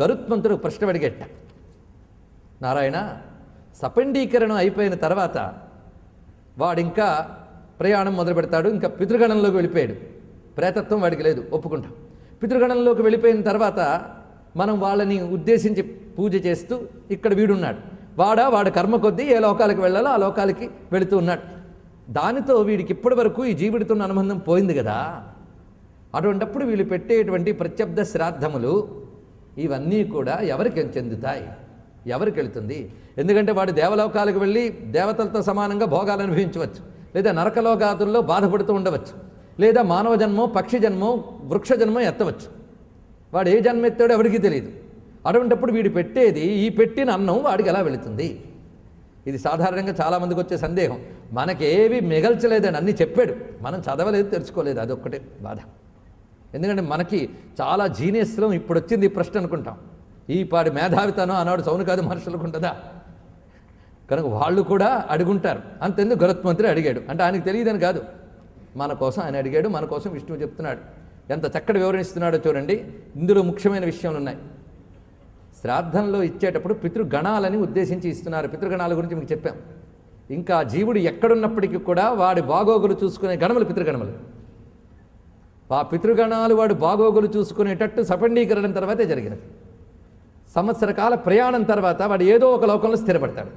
గరుత్మంతుడు ప్రశ్న అడిగట. నారాయణ సపండీకరణం అయిపోయిన తర్వాత వాడింకా ప్రయాణం మొదలు పెడతాడు ఇంకా పితృగణంలోకి వెళ్ళిపోయాడు. ప్రేతత్వం వాడికి లేదు ఒప్పుకుంటాం. పితృగణంలోకి వెళ్ళిపోయిన తర్వాత మనం వాళ్ళని ఉద్దేశించి పూజ చేస్తూ ఇక్కడ వీడున్నాడు. వాడా వాడు కర్మ కొద్దీ ఏ లోకాలకు వెళ్ళాలో ఆ లోకాలకి వెళుతూ ఉన్నాడు. దానితో వీడికి ఇప్పటి వరకు ఈ జీవుడితో ఉన్న అనుబంధం పోయింది కదా. అటువంటప్పుడు వీళ్ళు పెట్టేటువంటి ప్రత్యబ్ద శ్రాద్ధములు ఇవన్నీ కూడా ఎవరికి చెందుతాయి? ఎవరికి వెళుతుంది? ఎందుకంటే వాడు దేవలోకాలకు వెళ్ళి దేవతలతో సమానంగా భోగాలు అనుభవించవచ్చు. లేదా నరకలోకాతుల్లో బాధపడుతూ ఉండవచ్చు. లేదా మానవ జన్మో పక్షి జన్మో వృక్ష జన్మో ఎత్తవచ్చు. వాడు ఏ జన్మ ఎత్తాడో ఎవరికి తెలియదు అటువంటప్పుడు వీడు పెట్టేది ఈ పెట్టిన అన్నం వాడికి ఎలా వెళుతుంది? ఇది సాధారణంగా చాలామందికి వచ్చే సందేహం. మనకేవి మిగల్చలేదని అన్నీ చెప్పాడు. మనం చదవలేదు తెలుసుకోలేదు అదొక్కటే బాధ. ఎందుకంటే మనకి చాలా జీనియస్లో ఇప్పుడు వచ్చింది ఈ ప్రశ్న అనుకుంటాం. ఈ పాడి మేధావితనం ఆనాడు కాదు మనుషులకు ఉంటుందా? కనుక వాళ్ళు కూడా అడుగుంటారు. అంతెందుకు గరుత్మంత్రి అడిగాడు. అంటే ఆయనకు తెలియదని కాదు. మన కోసం ఆయన అడిగాడు మన కోసం విష్ణువు చెప్తున్నాడు. ఎంత చక్కటి వివరణిస్తున్నాడో చూడండి. ఇందులో ముఖ్యమైన విషయాలు ఉన్నాయి. శ్రాద్ధంలో ఇచ్చేటప్పుడు పితృగణాలని ఉద్దేశించి ఇస్తున్నారు. పితృగణాల గురించి మీకు చెప్పాం. ఇంకా జీవుడు ఎక్కడున్నప్పటికీ కూడా వాడి బాగోగులు చూసుకునే గణములు పితృగణములు. ఆ పితృగణాలు వాడు బాగోగులు చూసుకునేటట్టు సపండీకరణం తర్వాతే జరిగినది. సంవత్సర కాల ప్రయాణం తర్వాత వాడు ఏదో ఒక లోకంలో స్థిరపడతాడు.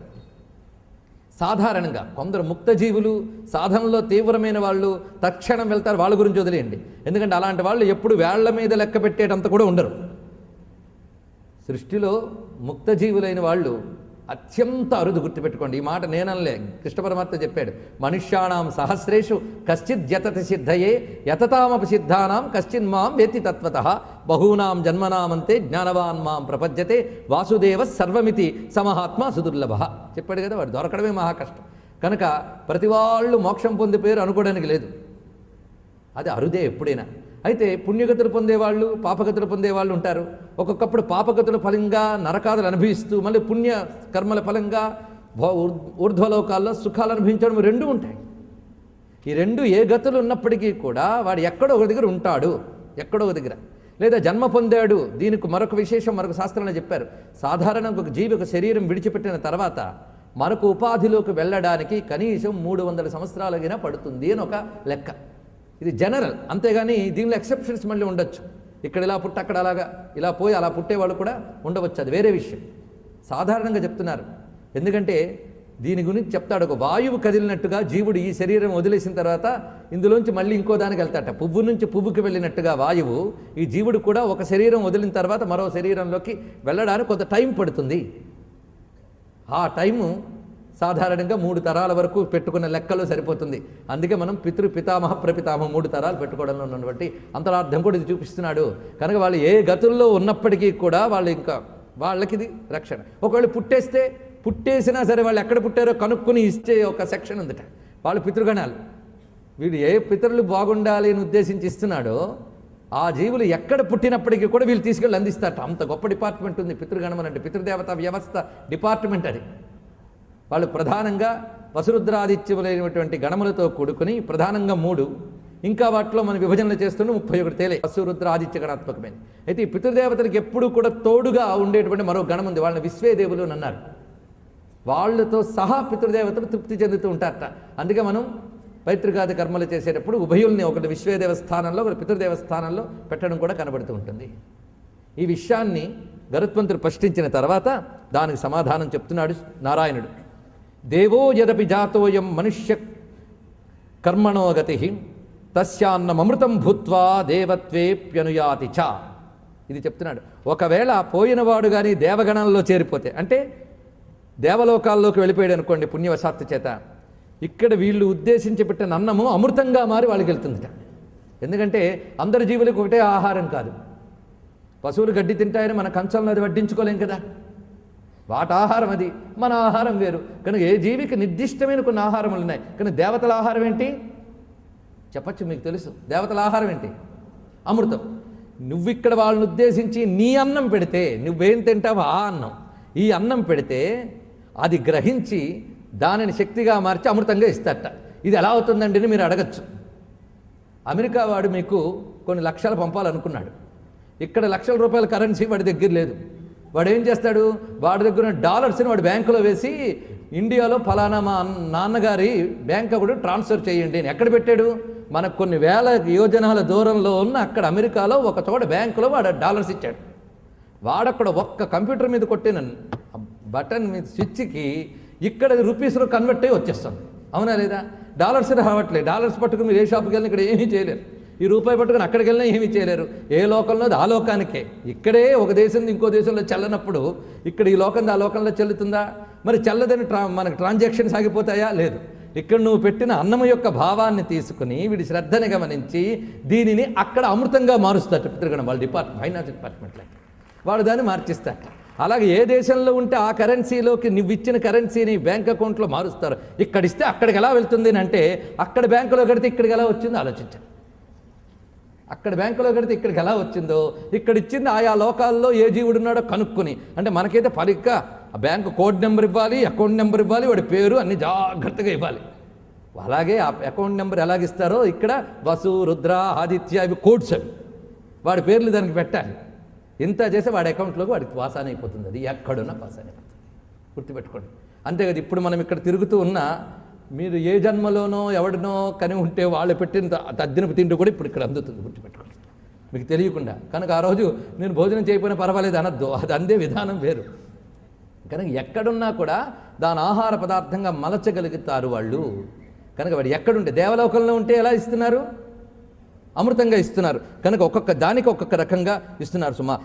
సాధారణంగా కొందరు ముక్తజీవులు సాధనలో తీవ్రమైన వాళ్ళు తక్షణం వెళ్తారు వాళ్ళ గురించి వదిలేయండి. ఎందుకంటే అలాంటి వాళ్ళు ఎప్పుడు వేళ్ళ మీద లెక్క పెట్టేటంత కూడా ఉండరు. సృష్టిలో ముక్తజీవులైన వాళ్ళు అత్యంత అరుదు గుర్తుపెట్టుకోండి. ఈ మాట నేనలే కృష్ణ పరమాత్మ చెప్పాడు. మనుష్యాణం సహస్రేషు కశ్చిత్ యతతి సిద్ధయే యతతామపి సిద్ధానాం కశ్చిన్ మాం వేతి తత్వత. బహూనాం జన్మనామంతే జ్ఞానవాన్ మాం ప్రపద్యతే వాసుదేవ సర్వమితి సమహాత్మా సుదుర్లభ. చెప్పాడు కదా వాడు. దొరకడమే మహా కష్టం. కనుక ప్రతి వాళ్ళు మోక్షం పొంది పేరు అనుకోవడానికి లేదు. అది అరుదే ఎప్పుడైనా. అయితే పుణ్యగతులు పొందేవాళ్ళు పాపగతులు పొందేవాళ్ళు ఉంటారు. ఒక్కొక్కప్పుడు పాపగతుల ఫలంగా నరకాదులు అనుభవిస్తూ మళ్ళీ పుణ్య కర్మల ఫలంగా ఊర్ధ్వలోకాల్లో సుఖాలు అనుభవించడం రెండు ఉంటాయి. ఈ రెండు ఏ గతులు ఉన్నప్పటికీ కూడా వాడు ఎక్కడో ఒక దగ్గర ఉంటాడు. ఎక్కడో ఒక దగ్గర. లేదా జన్మ పొందాడు. దీనికి మరొక విశేషం మరొక శాస్త్రంలో చెప్పారు. సాధారణంగా ఒక జీవి ఒక శరీరం విడిచిపెట్టిన తర్వాత మరొక ఉపాధిలోకి వెళ్ళడానికి కనీసం మూడు వందల సంవత్సరాలగినా పడుతుంది అని ఒక లెక్క. ఇది జనరల్. అంతేగాని దీనిలో ఎక్సెప్షన్స్ మళ్ళీ ఉండొచ్చు. ఇక్కడ ఇలా పుట్ట అక్కడ అలాగా. ఇలా పోయి అలా పుట్టేవాళ్ళు కూడా ఉండవచ్చు. అది వేరే విషయం. సాధారణంగా చెప్తున్నారు. ఎందుకంటే దీని గురించి చెప్తాడు ఒక వాయువు కదిలినట్టుగా జీవుడు ఈ శరీరం వదిలేసిన తర్వాత ఇందులోంచి మళ్ళీ ఇంకో దానికి వెళ్తాట. పువ్వు నుంచి పువ్వుకి వెళ్ళినట్టుగా వాయువు ఈ జీవుడు కూడా ఒక శరీరం వదిలిన తర్వాత మరో శరీరంలోకి వెళ్ళడానికి కొంత టైం పడుతుంది. ఆ టైము సాధారణంగా మూడు తరాల వరకు పెట్టుకున్న లెక్కలో సరిపోతుంది. అందుకే మనం పితృ పితామహ ప్రపితామహ మూడు తరాలు పెట్టుకోవడంలో ఉన్నటువంటి అంతరార్థం కూడా ఇది చూపిస్తున్నాడు. కనుక వాళ్ళు ఏ గతుల్లో ఉన్నప్పటికీ కూడా వాళ్ళు ఇంకా వాళ్ళకి ఇది రక్షణ. ఒకవేళ పుట్టేస్తే పుట్టేసినా సరే వాళ్ళు ఎక్కడ పుట్టారో కనుక్కొని ఇచ్చే ఒక సెక్షన్ ఉందట. వాళ్ళు పితృగణాలు. వీడు ఏ పితరులు బాగుండాలి అని ఉద్దేశించి ఇస్తున్నాడో ఆ జీవులు ఎక్కడ పుట్టినప్పటికీ కూడా వీళ్ళు తీసుకెళ్ళి అందిస్తారట. అంత గొప్ప డిపార్ట్మెంట్ ఉంది. పితృగణం అంటే పితృదేవత వ్యవస్థ డిపార్ట్మెంట్ అది. వాళ్ళు ప్రధానంగా వసురుద్రాదిత్యములైనటువంటి గణములతో కూడుకుని ప్రధానంగా మూడు ఇంకా వాటిలో మనం విభజనలు చేస్తున్న ముప్పై ఒకటి తేలే. వసురుద్ర ఆదిత్య గణాత్మకమైన అయితే ఈ పితృదేవతలకు ఎప్పుడూ కూడా తోడుగా ఉండేటువంటి మరో గణం ఉంది. వాళ్ళని విశ్వేదేవులు అని అన్నారు. వాళ్ళతో సహా పితృదేవతలు తృప్తి చెందుతూ ఉంటారట. అందుకే మనం పైతృకాది కర్మలు చేసేటప్పుడు ఉభయుల్ని ఒకటి విశ్వేదేవస్థానంలో ఒకటి పితృదేవస్థానంలో పెట్టడం కూడా కనబడుతూ ఉంటుంది. ఈ విషయాన్ని గరుత్మంతుడు ప్రశ్నించిన తర్వాత దానికి సమాధానం చెప్తున్నాడు నారాయణుడు. దేవో యదపి జాతోయం మనుష్య కర్మణో గతి తస్యాన్నమృతం భూత్వా దేవత్వేప్యనుయాతి చ. ఇది చెప్తున్నాడు. ఒకవేళ పోయినవాడు కానీ దేవగణంలో చేరిపోతే అంటే దేవలోకాల్లోకి వెళ్ళిపోయాడు అనుకోండి పుణ్యవశాత్తు చేత ఇక్కడ వీళ్ళు ఉద్దేశించి పెట్టిన అన్నము అమృతంగా మారి వాళ్ళకి వెళ్తుందిట. ఎందుకంటే అందరి జీవులకు ఒకటే ఆహారం కాదు. పశువులు గడ్డి తింటాయని మన కంచంలో అది వడ్డించుకోలేం కదా. వాటి ఆహారం అది మన ఆహారం వేరు. కనుక ఏ జీవికి నిర్దిష్టమైన కొన్ని ఆహారములు ఉన్నాయి? కానీ దేవతల ఆహారం ఏంటి? చెప్పచ్చు మీకు తెలుసు. దేవతల ఆహారం ఏంటి? అమృతం. నువ్వు ఇక్కడ వాళ్ళని ఉద్దేశించి నీ అన్నం పెడితే నువ్వేం తింటావు ఆ అన్నం. ఈ అన్నం పెడితే అది గ్రహించి దానిని శక్తిగా మార్చి అమృతంగా ఇస్తారట. ఇది ఎలా అవుతుందండి అని మీరు అడగచ్చు. అమెరికా వాడు మీకు కొన్ని లక్షలు పంపాలనుకున్నాడు. ఇక్కడ లక్షల రూపాయల కరెన్సీ వాడి దగ్గర లేదు. వాడు ఏం చేస్తాడు? వాడి దగ్గర ఉన్న డాలర్స్ని వాడు బ్యాంకులో వేసి ఇండియాలో ఫలానా మా నాన్నగారి బ్యాంక్ ఒకటి ట్రాన్స్ఫర్ చేయండి అని ఎక్కడ పెట్టాడు? మనకు కొన్ని వేల యోజనాల దూరంలో ఉన్న అక్కడ అమెరికాలో ఒక చోట బ్యాంకులో వాడు డాలర్స్ ఇచ్చాడు. వాడక్కడ ఒక్క కంప్యూటర్ మీద కొట్టిన బటన్ మీద స్విచ్కి ఇక్కడ రూపీస్లో కన్వర్ట్ అయ్యి వచ్చేస్తుంది అవునా లేదా? డాలర్స్ రావట్లేదు డాలర్స్ పట్టుకుని మీరు ఏ షాప్కి వెళ్ళినా ఇక్కడ ఏమీ చేయలేరు. ఈ రూపాయి పట్టుకుని అక్కడికి వెళ్ళినా ఏమీ చేయలేరు. ఏ లోకంలో ఆ లోకానికే. ఇక్కడే ఒక దేశం ఇంకో దేశంలో చెల్లనప్పుడు ఇక్కడ ఈ లోకం ఆ లోకంలో చెల్లుతుందా? మరి చెల్లదని ట్రా మనకు ట్రాన్సాక్షన్ సాగిపోతాయా లేదు. ఇక్కడ నువ్వు పెట్టిన అన్నం యొక్క భావాన్ని తీసుకుని వీడి శ్రద్ధని గమనించి దీనిని అక్కడ అమృతంగా మారుస్తాడు పితృగణం. వాళ్ళ డిపార్ట్మెంట్ ఫైనాన్స్ డిపార్ట్మెంట్లో వాడు దాన్ని మార్చిస్తాట అలాగే ఏ దేశంలో ఉంటే ఆ కరెన్సీలోకి నువ్వు ఇచ్చిన కరెన్సీని బ్యాంక్ అకౌంట్లో మారుస్తారు. ఇక్కడ ఇస్తే అక్కడికి ఎలా వెళ్తుంది అంటే అక్కడ బ్యాంకులో కడితే ఇక్కడికి ఎలా వచ్చిందో ఆలోచించండి. అక్కడ బ్యాంకులో కడితే ఇక్కడికి ఎలా వచ్చిందో? ఇక్కడ ఇచ్చింది ఆయా లోకాల్లో ఏ జీవుడు ఉన్నాడో కనుక్కొని. అంటే మనకైతే పలిక్క ఆ బ్యాంకు కోడ్ నెంబర్ ఇవ్వాలి అకౌంట్ నెంబర్ ఇవ్వాలి వాడి పేరు అన్ని జాగ్రత్తగా ఇవ్వాలి. అలాగే ఆ అకౌంట్ నెంబర్ ఎలాగిస్తారో ఇక్కడ వసు రుద్ర ఆదిత్య ఇవి కోడ్స్ అవి. వాడి పేర్లు దానికి పెట్టాలి. ఇంత చేస్తే వాడి అకౌంట్లోకి వాడికి పాసాన్ అయిపోతుంది. అది ఎక్కడున్నా పాసాన్ అయిపోతుంది. గుర్తుపెట్టుకోండి. అంతే కదా ఇప్పుడు మనం ఇక్కడ తిరుగుతూ ఉన్నా మీరు ఏ జన్మలోనో ఎవడినో కని ఉంటే వాళ్ళు పెట్టిన తద్దినపు తిండి కూడా ఇప్పుడు ఇక్కడ అందుతుంది గుర్తుపెట్టుకోండి. మీకు తెలియకుండా. కనుక ఆ రోజు నేను భోజనం చేయకపోయినా పర్వాలేదు అనద్దు. అది అందే విధానం వేరు. కనుక ఎక్కడున్నా కూడా దాని ఆహార పదార్థంగా మలచగలుగుతారు వాళ్ళు. కనుక వాడు ఎక్కడుంటే దేవలోకంలో ఉంటే ఎలా ఇస్తున్నారు? అమృతంగా ఇస్తున్నారు. కనుక ఒక్కొక్క దానికి ఒక్కొక్క రకంగా ఇస్తున్నారు సుమా.